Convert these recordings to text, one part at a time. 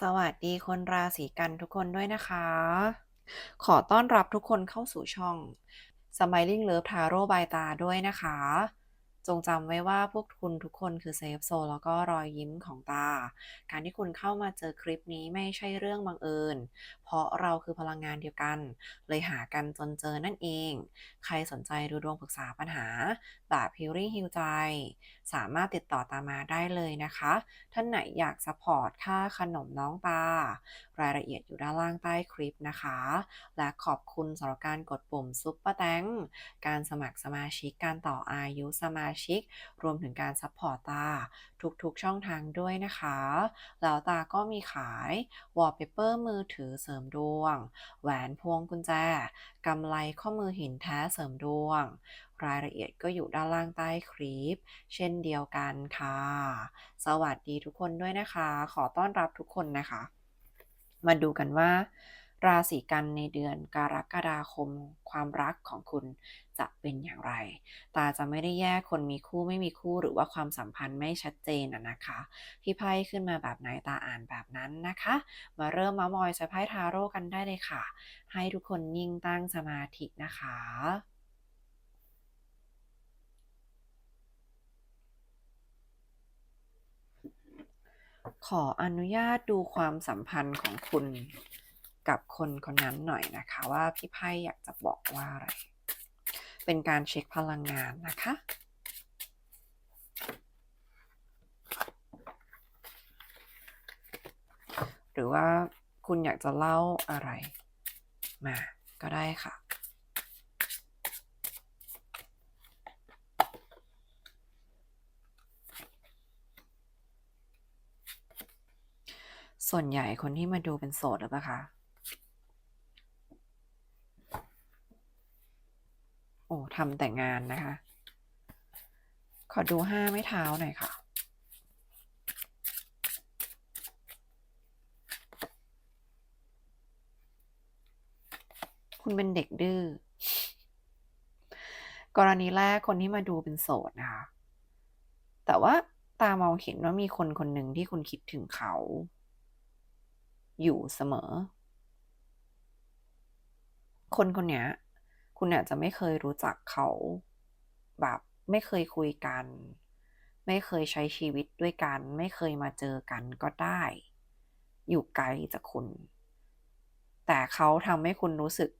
สวัสดีคนราศีกันทุกคนด้วยนะคะ ขอต้อนรับทุกคนเข้าสู่ช่อง Smiling Love Tarot by ตาด้วยนะคะ จงจำไว้ว่าพวกคุณทุกคนคือเซฟโซแล้วก็รอยยิ้มของตา การที่คุณเข้ามาเจอคลิปนี้ไม่ใช่เรื่องบังเอิญ เพราะเราคือพลังงานเดียวกัน เลยหากันจนเจอนั่นเอง ใครสนใจดูดวงปรึกษาปัญหาแบบ Healing Heal ใจสามารถติดต่อตามมาได้เลยนะคะ ท่านไหนอยากสปอร์ตค่าขนมน้องตารายละเอียดอยู่ด้านล่างใต้คลิปนะคะ และขอบคุณสำหรับการกดปุ่มซุปเปอร์แตงการสมัครสมาชิกการต่ออายุสมาชิก รวมถึงการซัพพอร์ตตา ทุกๆช่องทางด้วยนะคะ แล้วตาก็มีขายวอลเปเปอร์มือถือเสริมดวง แหวนพวงกุญแจกำไลข้อมือหินแท้เสริมดวงรายละเอียดก็อยู่ด้านล่างใต้คลิป เช่นเดียวกันค่ะ สวัสดีทุกคนด้วยนะคะ ขอต้อนรับทุกคนนะคะ มาดูกันว่า ราศีกันในเดือนกรกฎาคม ความรักของคุณจะเป็นอย่างไร ตาจะไม่ได้แยกคนมีคู่ไม่มีคู่หรือว่าความสัมพันธ์ไม่ชัดเจนนะคะ ที่ไพ่ขึ้นมาแบบไหนตาอ่านแบบนั้นนะคะ มาเริ่มมามอยใช้ไพ่ทาโร่กันได้เลยค่ะ ให้ทุกคนนิ่งตั้งสมาธินะคะ ขออนุญาตดูความสัมพันธ์ของคุณกับคนคนนั้นหน่อยนะคะ ว่าพี่ไพ่อยากจะบอกว่าอะไร เป็นการเช็คพลังงานนะคะ หรือว่าคุณอยากจะเล่าอะไรมาก็ได้ค่ะ ส่วนใหญ่คนที่มาดูเป็นโสดหรือเปล่าคะ โอ้ทำแต่งานนะคะ ขอดูห้าไม่เท้าหน่อยค่ะ คุณเป็นเด็กดื้อ กรณีแรกคนที่มาดูเป็นโสดนะคะ แต่ว่าตามองเห็นว่ามีคนคนหนึ่งที่คุณคิดถึงเขา อยู่เสมอ คนคนนี้คุณอาจจะไม่เคยรู้จักเขา แบบไม่เคยคุยกัน ไม่เคยใช้ชีวิตด้วยกัน ไม่เคยมาเจอกันก็ได้ อยู่ไกลจากคุณ แต่เขาทำให้คุณรู้สึก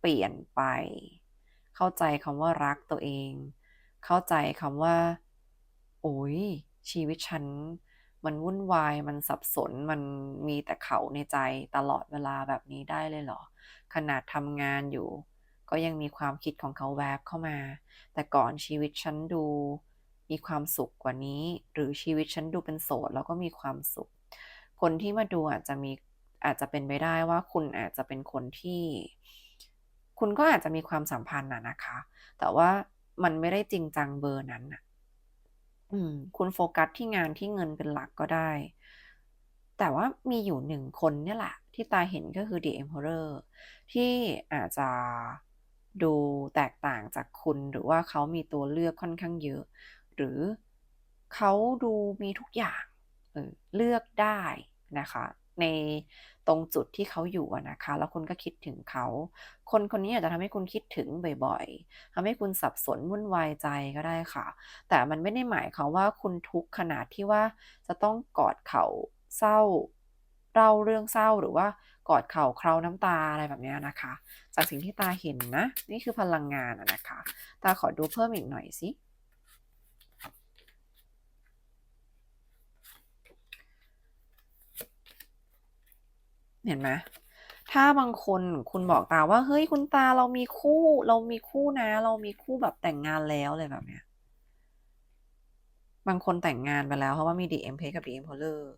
เปลี่ยนไป เข้าใจคำว่ารักตัวเอง เข้าใจคำว่า โอ้ยชีวิตฉัน มันวุ่นวาย มันสับสน มันมีแต่เขาในใจตลอดเวลาแบบนี้ได้เลยเหรอ ขนาดทำงานอยู่ ก็ยังมีความคิดของเขาแวบเข้ามา แต่ก่อนชีวิตฉันดู มีความสุขกว่านี้ หรือชีวิตฉันดูเป็นโสดแล้วก็มีความสุข คนที่มาดูอาจจะมีอาจจะเป็นไปได้ว่าคุณอาจจะเป็นคนที่ คุณก็อาจจะมีความสัมพันธ์น่ะนะคะ แต่ว่ามันไม่ได้จริงจังเบอร์นั้นน่ะ อืม คุณโฟกัสที่งานที่เงินเป็นหลักก็ได้ แต่ว่ามีอยู่หนึ่งคนเนี่ยแหละ ที่ตาเห็นก็คือ The Emperor ที่อาจจะดูแตกต่างจากคุณ หรือว่าเขามีตัวเลือกค่อนข้างเยอะ หรือเขาดูมีทุกอย่างเออเลือกได้นะคะ ในตรงจุดที่เขาอยู่นะคะ แล้วคุณก็คิดถึงเขา คนคนนี้อาจจะทำให้คุณคิดถึงบ่อยๆทำให้คุณสับสนวุ่นวายใจก็ได้ค่ะ แต่มันไม่ได้หมายความว่าคุณทุกขนาดที่ว่าจะต้องกอดเขาเศร้าเล่าเรื่องเศร้าหรือว่ากอดเข่าเคลาน้ำตาอะไรแบบนี้นะคะ จากสิ่งที่ตาเห็นนะ นี่คือพลังงานนะคะ ตาขอดูเพิ่มอีกหน่อยสิ เห็นไหมถ้าบางคนคุณบอกตาว่า เฮ้ยคุณตาเรามีคู่ เรามีคู่นะ เรามีคู่แบบแต่งงานแล้วอะไรแบบเนี้ย บางคนแต่งงานไปแล้วเพราะว่ามีดีเอ็มเพกับดีเอ็มโพเลอร์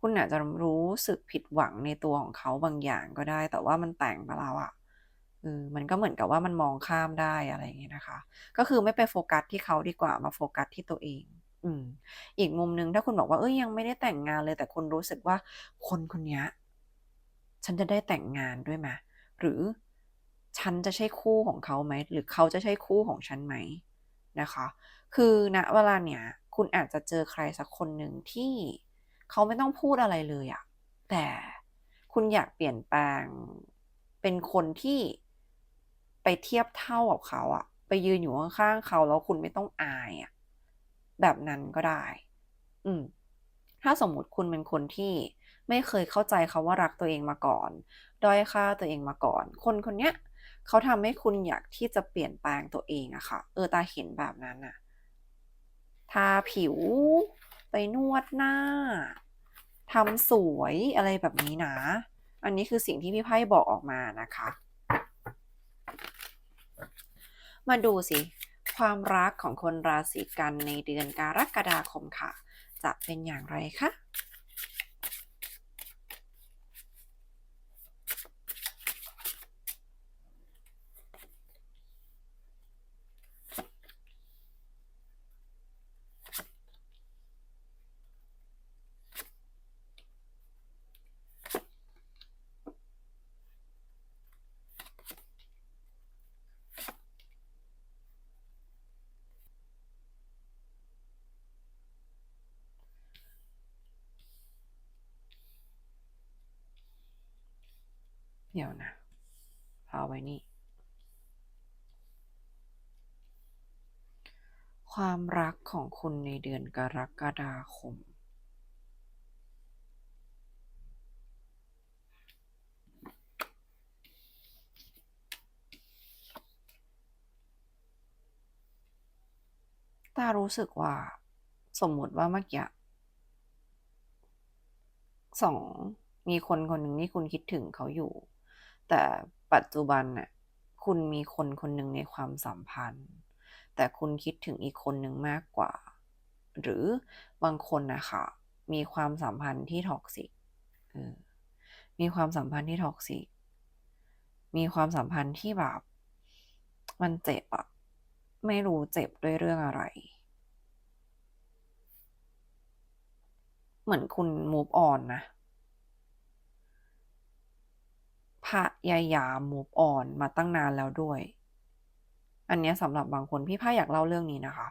คุณอาจจะรู้สึกผิดหวังในตัวของเขาบางอย่างก็ได้ แต่ว่ามันแต่งไปแล้วอะเออมันก็เหมือนกับว่ามันมองข้ามได้อะไรอย่างเงี้ยนะคะ ก็คือไม่ไปโฟกัสที่เขาดีกว่ามาโฟกัสที่ตัวเอง อืม อีกมุมหนึ่งถ้าคุณบอกว่าเอ้ยยังไม่ได้แต่งงานเลย แต่คุณรู้สึกว่าคนคนนี้ฉันจะได้แต่งงานด้วยไหมหรือฉันจะใช่คู่ของเขาไหมหรือเขาจะใช่คู่ของฉันไหมนะคะ คือณเวลาเนี้ยคุณอาจจะเจอใครสักคนหนึ่งที่เขาไม่ต้องพูดอะไรเลยอะแต่คุณอยากเปลี่ยนแปลงเป็นคนที่ไปเทียบเท่ากับเขาอะไปยืนอยู่ข้างๆเขาแล้วคุณไม่ต้องอายอะ แบบนั้นก็ได้ อืม ถ้าสมมุติคุณเป็นคนที่ไม่เคยเข้าใจเขาว่ารักตัวเองมาก่อน ด้อยค่าตัวเองมาก่อน คนคนเนี้ยเขาทำให้คุณอยากที่จะเปลี่ยนแปลงตัวเองอะค่ะ เออตาเห็นแบบนั้นอะทาผิวไปนวดหน้าทำสวยอะไรแบบนี้นะ อันนี้คือสิ่งที่พี่ไพ่บอกออกมานะคะ มาดูสิ ความรักของคนราศีกันในเดือนกรกฎาคมค่ะ จะเป็นอย่างไรคะ เอาไว้นี่ ความรักของคุณในเดือนกรกฎาคม ตารู้สึกว่า สมมติว่าเมื่อกี้สองมีคนคนหนึ่งที่คุณคิดถึงเขาอยู่ แต่ปัจจุบันน่ะคุณมีคนคนหนึ่งในความสัมพันธ์ แต่คุณคิดถึงอีกคนหนึ่งมากกว่า หรือบางคนนะคะมีความสัมพันธ์ที่ท็อกซิกมีความสัมพันธ์ที่ท็อกซิกมีความสัมพันธ์ที่แบบมันเจ็บอะไม่รู้เจ็บด้วยเรื่องอะไร เหมือนคุณ move on นะ พยายาม move on มาตั้งนานแล้วด้วย อันนี้สำหรับบางคนพี่พ่าอยากเล่าเรื่องนี้นะคะ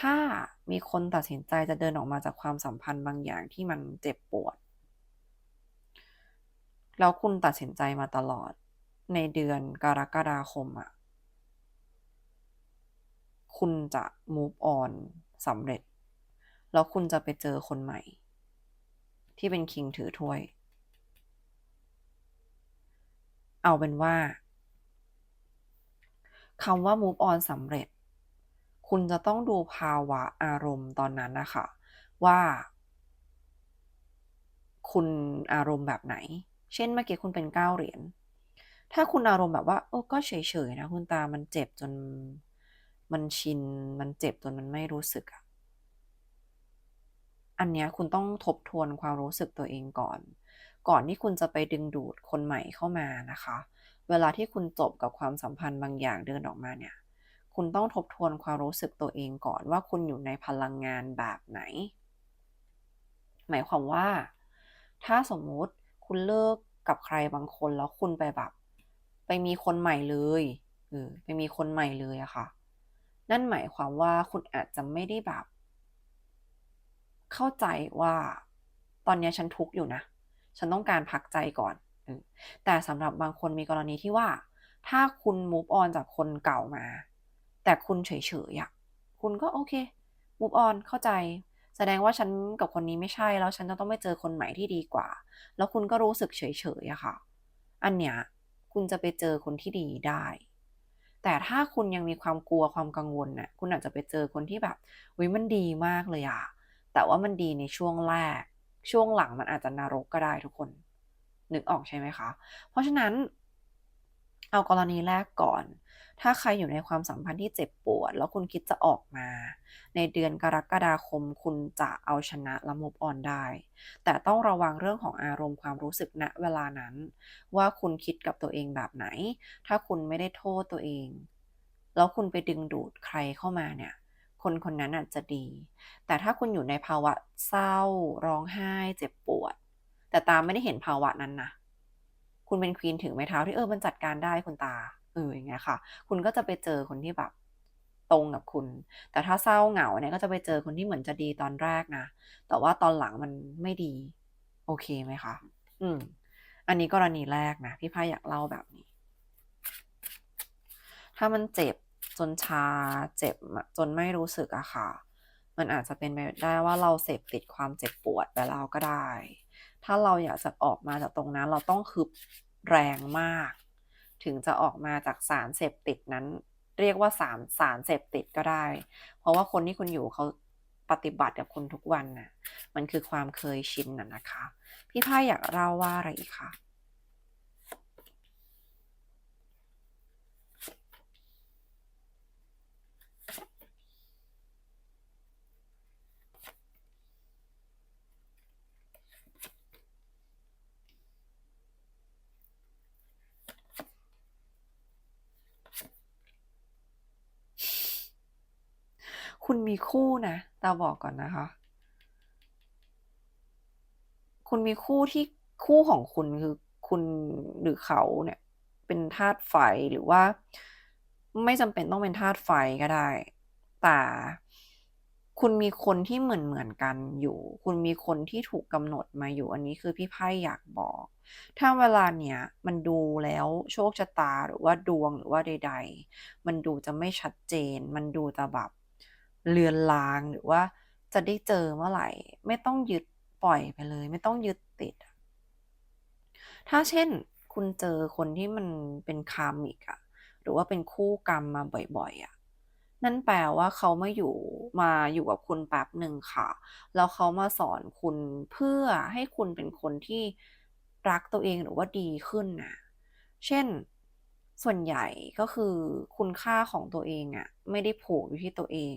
ถ้ามีคนตัดสินใจจะเดินออกมาจากความสัมพันธ์บางอย่างที่มันเจ็บปวด แล้วคุณตัดสินใจมาตลอดในเดือนกรกฎาคมอะคุณจะ move on สำเร็จ แล้วคุณจะไปเจอคนใหม่ ที่เป็นคิงถือถ้วย เอาเป็นว่าคำว่า move on สำเร็จ คุณจะต้องดูภาวะอารมณ์ตอนนั้นนะคะว่า คุณอารมณ์แบบไหน เช่นเมื่อกี้คุณเป็นเก้าเหรียญ ถ้าคุณอารมณ์แบบว่า โอ้ก็เฉยๆนะคุณตามันเจ็บจนมันชิน มันเจ็บจนมันไม่รู้สึกอะอันเนี้ยคุณต้องทบทวนความรู้สึกตัวเองก่อน ก่อนที่คุณจะไปดึงดูดคนใหม่เข้ามานะคะ เวลาที่คุณจบกับความสัมพันธ์บางอย่างเดินออกมาเนี่ย คุณต้องทบทวนความรู้สึกตัวเองก่อนว่าคุณอยู่ในพลังงานแบบไหน หมายความว่า ถ้าสมมุติคุณเลิกกับใครบางคนแล้วคุณไปแบบ ไปมีคนใหม่เลยเออไปมีคนใหม่เลยอะค่ะ นั่นหมายความว่าคุณอาจจะไม่ได้แบบ เข้าใจว่า ตอนนี้ฉันทุกข์อยู่นะ ฉันต้องการพักใจก่อน แต่สำหรับบางคนมีกรณีที่ว่า ถ้าคุณ move on จากคนเก่ามา แต่คุณเฉยๆอะคุณก็โอเค move on เข้าใจ แสดงว่าฉันกับคนนี้ไม่ใช่แล้วฉันจะต้องไปเจอคนใหม่ที่ดีกว่า แล้วคุณก็รู้สึกเฉยๆอะค่ะ อันเนี้ยคุณจะไปเจอคนที่ดีได้แต่ถ้าคุณยังมีความกลัวความกังวลน่ะคุณอาจจะไปเจอคนที่แบบวิมันดีมากเลยอะแต่ว่ามันดีในช่วงแรก ช่วงหลังมันอาจจะนรกก็ได้ทุกคนนึกออกใช่ไหมคะ เพราะฉะนั้น เอากรณีแรกก่อน ถ้าใครอยู่ในความสัมพันธ์ที่เจ็บปวด แล้วคุณคิดจะออกมา ในเดือนกรกฎาคมคุณจะเอาชนะละมุบออนได้ แต่ต้องระวังเรื่องของอารมณ์ความรู้สึกณเวลานั้น ว่าคุณคิดกับตัวเองแบบไหน ถ้าคุณไม่ได้โทษตัวเอง แล้วคุณไปดึงดูดใครเข้ามาเนี่ย คนคนนั้นอาจจะดี แต่ถ้าคุณอยู่ในภาวะเศร้า ร้องไห้ เจ็บปวด แต่ตาไม่ได้เห็นภาวะนั้นนะคุณเป็นควีนถึงไม้เท้าที่เออมันจัดการได้คุณตาเอออย่างเงี้ยค่ะ คุณก็จะไปเจอคนที่แบบตรงกับคุณ แต่ถ้าเศร้าเหงาเนี่ยก็จะไปเจอคนที่เหมือนจะดีตอนแรกนะ แต่ว่าตอนหลังมันไม่ดี โอเคไหมคะ อืม อันนี้กรณีแรกนะ พี่พายอยากเล่าแบบนี้ ถ้ามันเจ็บ จนชาเจ็บจนไม่รู้สึกอะค่ะ มันอาจจะเป็นไปได้ว่าเราเสพติดความเจ็บปวดไปแล้วก็ได้ ถ้าเราอยากจะออกมาจากตรงนั้นเราต้องคึบแรงมาก ถึงจะออกมาจากสารเสพติดนั้น เรียกว่าสารสารเสพติดก็ได้ เพราะว่าคนที่คุณอยู่เขาปฏิบัติกับคุณทุกวันน่ะ มันคือความเคยชินน่ะนะคะ พี่พ่ายอยากเล่าว่าอะไรอีกคะ คุณมีคู่นะตาบอกก่อนนะคะ คุณมีคู่ที่คู่ของคุณคือคุณหรือเขาเนี่ย เป็นธาตุไฟหรือว่า ไม่จำเป็นต้องเป็นธาตุไฟก็ได้ แต่คุณมีคนที่เหมือนเหมือนกันอยู่ คุณมีคนที่ถูกกำหนดมาอยู่ อันนี้คือพี่ไพ่อยากบอก ถ้าเวลาเนี้ยมันดูแล้วโชคชะตาหรือว่าดวงหรือว่าใด ๆ มันดูจะไม่ชัดเจน มันดูจะแบบ เลือนลางหรือว่าจะได้เจอเมื่อไหร่ ไม่ต้องยึดปล่อยไปเลย ไม่ต้องยึดติด ถ้าเช่นคุณเจอคนที่มันเป็นคามิกอะหรือว่าเป็นคู่กรรมมาบ่อยๆอะนั่นแปลว่าเขามาอยู่มาอยู่กับคุณแป๊บหนึ่งค่ะ แล้วเขามาสอนคุณเพื่อให้คุณเป็นคนที่รักตัวเองหรือว่าดีขึ้นนะเช่น ส่วนใหญ่ก็คือคุณค่าของตัวเองอะไม่ได้ผูกอยู่ที่ตัวเอง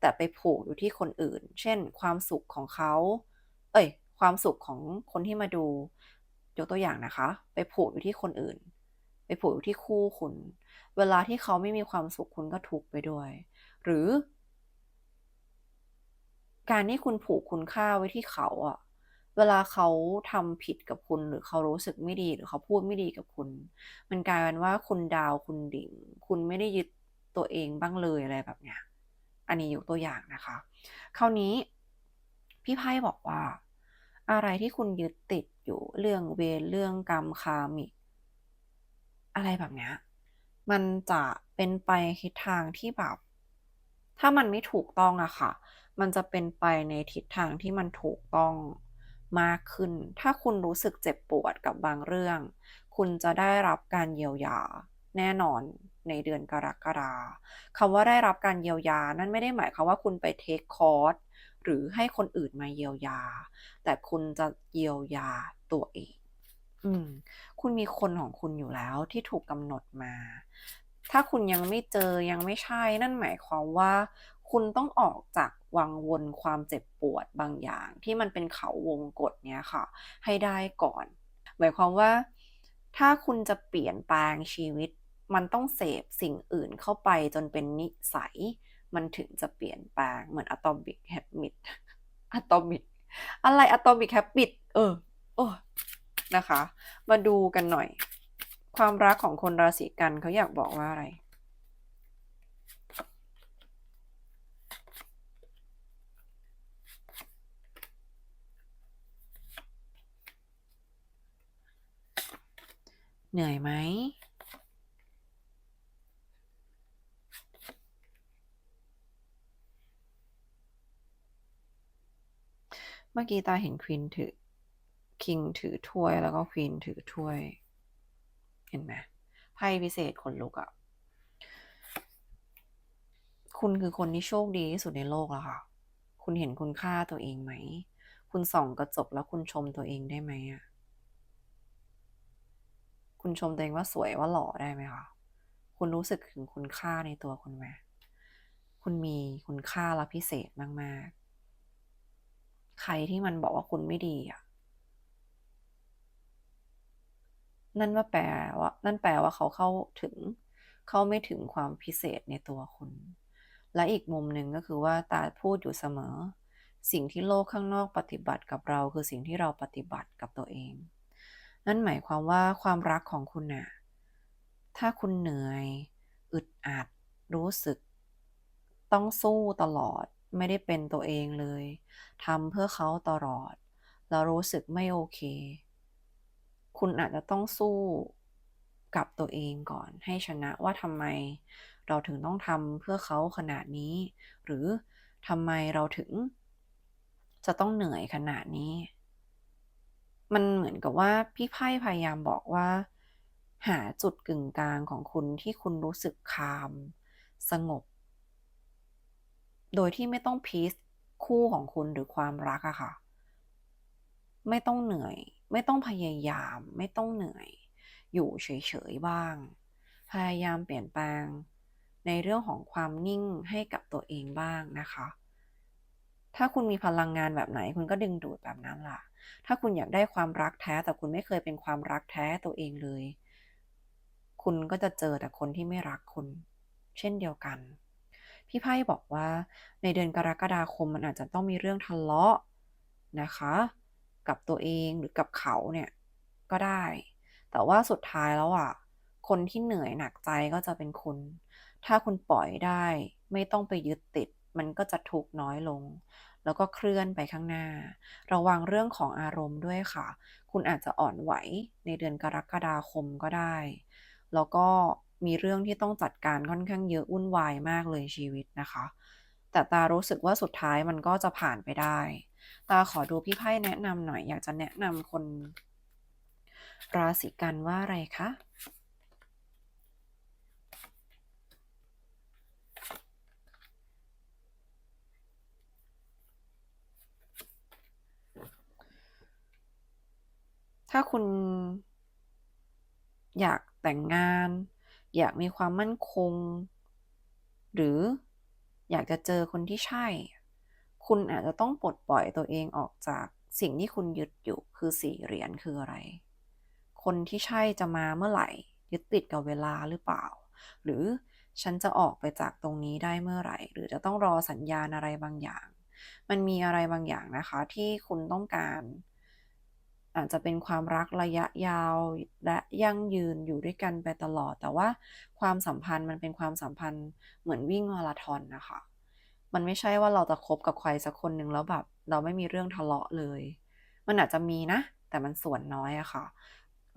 แต่ไปผูกอยู่ที่คนอื่น เช่น ความสุขของเขา เอ้ย ความสุขของคนที่มาดู ยกตัวอย่างนะคะ ไปผูกอยู่ที่คนอื่น ไปผูกอยู่ที่คู่คุณ เวลาที่เขาไม่มีความสุขคุณก็ทุกไปด้วย หรือ การที่คุณผูกคุณค่าไว้ที่เขาอะ เวลาเขาทำผิดกับคุณหรือเขารู้สึกไม่ดีหรือเขาพูดไม่ดีกับคุณ มันกลายเป็นว่าคุณดาวคุณดิ่ง คุณไม่ได้ยึดตัวเองบ้างเลยอะไรแบบเนี้ยอันนี้ยกตัวอย่างนะคะ คราวนี้พี่ไพ่บอกว่า อะไรที่คุณยึดติดอยู่เรื่องเวรเรื่องกรรมคามิกอะไรแบบเนี้ยมันจะเป็นไปทิศทางที่แบบ ถ้ามันไม่ถูกต้องอะค่ะ มันจะเป็นไปในทิศทางที่มันถูกต้อง มากขึ้น ถ้าคุณรู้สึกเจ็บปวดกับบางเรื่อง คุณจะได้รับการเยียวยา แน่นอนในเดือนกรกฎาคำว่าได้รับการเยียวยา นั่นไม่ได้หมายความว่าคุณไปเทคคอร์สหรือให้คนอื่นมาเยียวยา แต่คุณจะเยียวยาตัวเองอืม คุณมีคนของคุณอยู่แล้วที่ถูกกำหนดมา ถ้าคุณยังไม่เจอยังไม่ใช่ นั่นหมายความว่า คุณต้องออกจากวังวนความเจ็บปวดบางอย่าง ที่มันเป็นเขาวงกฏเนี้ยค่ะ ให้ได้ก่อน หมายความว่า ถ้าคุณจะเปลี่ยนแปลงชีวิต มันต้องเสพสิ่งอื่นเข้าไปจนเป็นนิสัย มันถึงจะเปลี่ยนแปลงเหมือนอะตอมิกแฮบบิตอะตอมิกอะไรอะตอมิกแฮบบิตเออโอ้นะคะ มาดูกันหน่อย ความรักของคนราศีกันเขาอยากบอกว่าอะไร เหนื่อยไหม เมื่อกี้ตาเห็นควีนถือ คิงถือถ้วยแล้วก็ควีนถือถ้วย เห็นไหมไพ่พิเศษคนลุกอะ่ะ คุณคือคนที่โชคดีที่สุดในโลกแล้วค่ะ คุณเห็นคุณค่าตัวเองไหม คุณส่องกระจกแล้วคุณชมตัวเองได้ไหมอะ คุณชมตัวเองว่าสวยว่าหล่อได้ไหมคะคุณรู้สึกถึงคุณค่าในตัวคุณไหมคุณมีคุณค่าและพิเศษมาก ๆ ใครที่มันบอกว่าคุณไม่ดีอะนั่นว่าแปลว่า นั่นแปลว่าเขาเข้าถึง เขาไม่ถึงความพิเศษในตัวคุณ และอีกมุมหนึ่งก็คือว่าตาพูดอยู่เสมอ สิ่งที่โลกข้างนอกปฏิบัติกับเรา คือสิ่งที่เราปฏิบัติกับตัวเอง นั่นหมายความว่าความรักของคุณน่ะ ถ้าคุณเหนื่อย อึดอัด รู้สึก ต้องสู้ตลอด ไม่ได้เป็นตัวเองเลย ทำเพื่อเขาตลอด แล้วรู้สึกไม่โอเค คุณอาจจะต้องสู้กับตัวเองก่อน ให้ชนะว่าทำไม เราถึงต้องทำเพื่อเขาขนาดนี้ หรือทำไมเราถึงจะต้องเหนื่อยขนาดนี้ มันเหมือนกับว่าพี่ไพ่พยายามบอกว่า หาจุดกึ่งกลางของคุณที่คุณรู้สึกคาม สงบ โดยที่ไม่ต้องพีซคู่ของคุณหรือความรักอะค่ะ ไม่ต้องเหนื่อย ไม่ต้องพยายาม ไม่ต้องเหนื่อย อยู่เฉยๆบ้าง พยายามเปลี่ยนแปลง ในเรื่องของความนิ่งให้กับตัวเองบ้างนะคะ ถ้าคุณมีพลังงานแบบไหน คุณก็ดึงดูดแบบนั้นล่ะ ถ้าคุณอยากได้ความรักแท้ แต่คุณไม่เคยเป็นความรักแท้ตัวเองเลย คุณก็จะเจอแต่คนที่ไม่รักคุณ เช่นเดียวกัน พี่ไพ่บอกว่า ในเดือนกรกฎาคมมันอาจจะต้องมีเรื่องทะเลาะนะคะ กับตัวเองหรือกับเขาเนี่ยก็ได้ แต่ว่าสุดท้ายแล้วอะ คนที่เหนื่อยหนักใจก็จะเป็นคุณ ถ้าคุณปล่อยได้ ไม่ต้องไปยึดติด มันก็จะทุกน้อยลง แล้วก็เคลื่อนไปข้างหน้า ระวังเรื่องของอารมณ์ด้วยค่ะ คุณอาจจะอ่อนไหวในเดือนกรกฎาคมก็ได้ แล้วก็มีเรื่องที่ต้องจัดการค่อนข้างเยอะวุ่นวายมากเลยชีวิตนะคะ แต่ตารู้สึกว่าสุดท้ายมันก็จะผ่านไปได้ ตาขอดูพี่ไพ่แนะนำหน่อย อยากจะแนะนำคน ราศีกันว่าอะไรคะ ถ้าคุณอยากแต่งงาน อยากมีความมั่นคง หรืออยากจะเจอคนที่ใช่ คุณอาจจะต้องปลดปล่อยตัวเองออกจากสิ่งที่คุณยึดอยู่คือสี่เหรียญคืออะไร คนที่ใช่จะมาเมื่อไหร่ ยึดติดกับเวลาหรือเปล่า หรือฉันจะออกไปจากตรงนี้ได้เมื่อไหร่ หรือจะต้องรอสัญญาณอะไรบางอย่าง มันมีอะไรบางอย่างนะคะที่คุณต้องการ อาจจะเป็นความรักระยะยาวและยั่งยืนอยู่ด้วยกันไปตลอด แต่ว่าความสัมพันธ์มันเป็นความสัมพันธ์เหมือนวิ่งมาราธอนนะคะ มันไม่ใช่ว่าเราจะคบกับใครสักคนหนึ่งแล้วแบบ เราไม่มีเรื่องทะเลาะเลย มันอาจจะมีนะ แต่มันส่วนน้อยอะค่ะ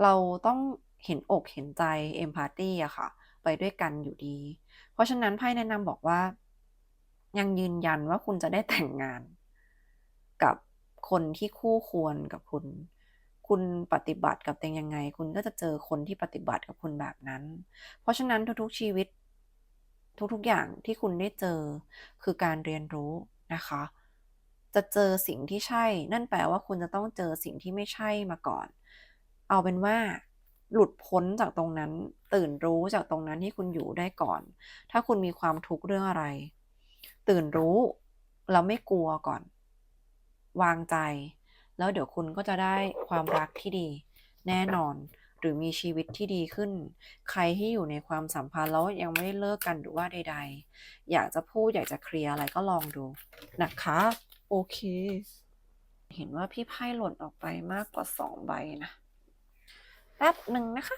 เราต้องเห็นอกเห็นใจเอมพัตตีอะค่ะ ไปด้วยกันอยู่ดี เพราะฉะนั้นไพ่แนะนำบอกว่า ยังยืนยันว่าคุณจะได้แต่งงาน กับคนที่คู่ควรกับคุณ คุณปฏิบัติกับตัวเองยังไง คุณก็จะเจอคนที่ปฏิบัติกับคุณแบบนั้น เพราะฉะนั้นทุกๆชีวิต ทุกๆอย่างที่คุณได้เจอคือการเรียนรู้นะคะ จะเจอสิ่งที่ใช่ นั่นแปลว่าคุณจะต้องเจอสิ่งที่ไม่ใช่มาก่อน เอาเป็นว่าหลุดพ้นจากตรงนั้น ตื่นรู้จากตรงนั้นที่คุณอยู่ได้ก่อน ถ้าคุณมีความทุกข์เรื่องอะไร ตื่นรู้แล้วไม่กลัวก่อน วางใจ แล้วเดี๋ยวคุณก็จะได้ความรักที่ดี แน่นอน หรือมีชีวิตที่ดีขึ้น ใครที่อยู่ในความสัมพันธ์แล้วยังไม่ได้เลิกกันหรือว่าใด ๆ อยากจะพูดอยากจะเคลียร์อะไรก็ลองดูนะคะ โอเค เห็นว่าพี่ไพ่หล่นออกไปมากกว่าสองใบนะแป๊บหนึ่งนะคะ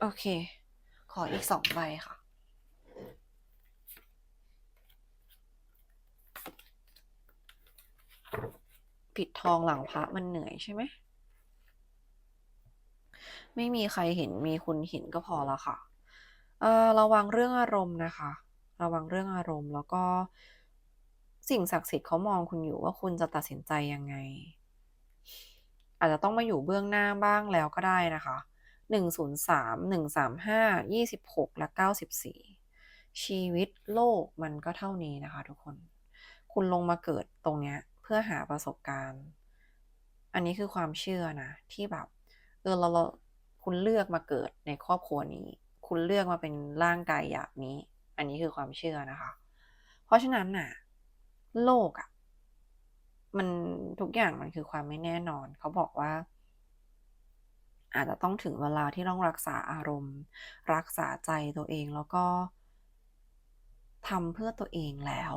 โอเค ขออีกสองใบค่ะ ปิดทองหลังพระมันเหนื่อยใช่ไหม ไม่มีใครเห็นมีคุณเห็นก็พอแล้วค่ะ เออระวังเรื่องอารมณ์นะคะ ระวังเรื่องอารมณ์แล้วก็สิ่งศักดิ์สิทธิ์เขามองคุณอยู่ว่าคุณจะตัดสินใจยังไง อาจจะต้องมาอยู่เบื้องหน้าบ้างแล้วก็ได้นะคะหนึ่งศูนย์สามหนึ่งสามห้ายี่สิบหกและเก้าสิบสี่ชีวิตโลกมันก็เท่านี้นะคะทุกคน คุณลงมาเกิดตรงเนี้ย พื่อหาประสบการณ์ อันนี้คือความเชื่อนะที่แบบเออเราเราคุณเลือกมาเกิดในครอบครัวนี้ คุณเลือกมาเป็นร่างกายอย่างนี้ อันนี้คือความเชื่อนะคะ เพราะฉะนั้นน่ะ โลกอะ่ะมันทุกอย่างมันคือความไม่แน่นอน เขาบอกว่า อาจจะต้องถึงเวลาที่ต้องรักษาอารมณ์ รักษาใจตัวเองแล้วก็ทำเพื่อตัวเองแล้ว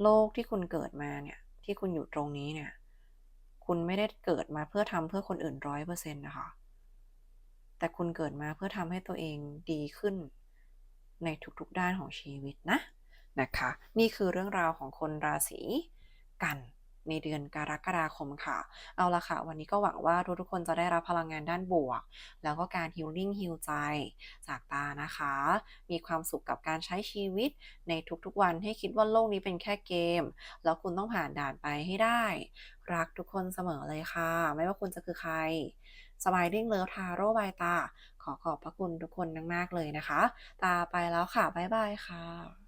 โลกที่คุณเกิดมาเนี่ย ที่คุณอยู่ตรงนี้เนี่ย คุณไม่ได้เกิดมาเพื่อทำเพื่อคนอื่นร้อยเปอร์เซ็นต์นะคะ แต่คุณเกิดมาเพื่อทำให้ตัวเองดีขึ้นในทุกๆด้านของชีวิตนะนะคะ นี่คือเรื่องราวของคนราศีกัน ในเดือนกรกฎาคมค่ะ เอาละค่ะ วันนี้ก็หวังว่าทุกๆคนจะได้รับพลังงานด้านบวก แล้วก็การฮิลลิ่งฮิลใจจากตานะคะ มีความสุขกับการใช้ชีวิตในทุกๆวันให้คิดว่าโลกนี้เป็นแค่เกม แล้วคุณต้องผ่านด่านไปให้ได้ รักทุกคนเสมอเลยค่ะ ไม่ว่าคุณจะคือใครสบายดิ้งเลิฟทาโร่บายตา ขอขอบพระคุณทุกคนมากๆเลยนะคะ ตาไปแล้วค่ะ บ๊ายบายค่ะ